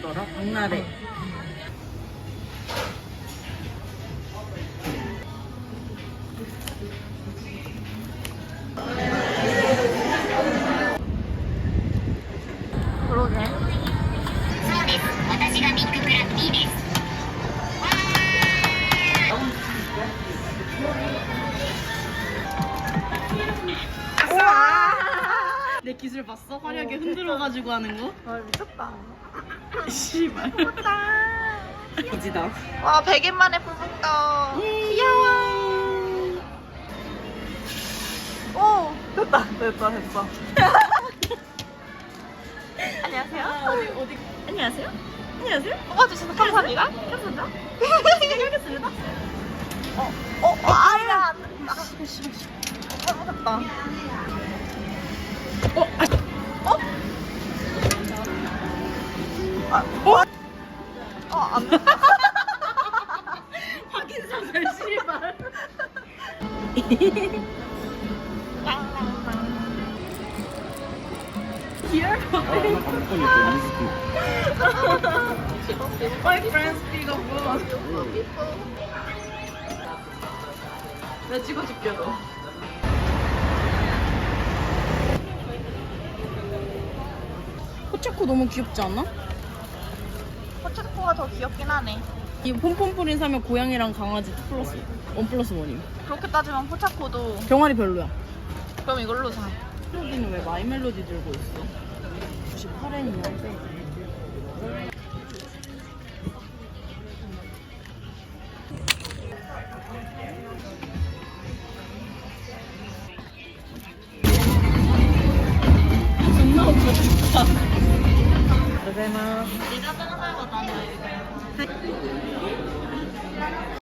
누구더라? 박나래. 내 기술 봤어? 화려하게 흔들어가지고 하는 거? 아 미쳤다. 씨발. 이지다. 와 100일 만에 뽑았다. 귀여워. 오 됐다 됐다 됐다. 안녕하세요. 어디 어디? 안녕하세요. 안녕하세요. 뽑아주셔서 감사합니다. 감사합니다. 하겠습니다. 어, 어, 어, 아야. 아, 잘못했다. 어? 아, 어? 아, 어? 어, 안 돼. 확인 사살 씨발. Here, my friends speak of book. 나 찍어줄게 너. 포차코 너무 귀엽지 않아? 포차코가 더 귀엽긴 하네. 이 폼폼프린 사면 고양이랑 강아지 투 플러스 원 플러스 원임. 그렇게 따지면 포차코도 병아리 별로야. 그럼 이걸로 사. 멜로디는 왜 마이 멜로디 들고 있어? 98엔이야. 존나 웃겨. 고생 하셨습니다. 내가 따라가고 나는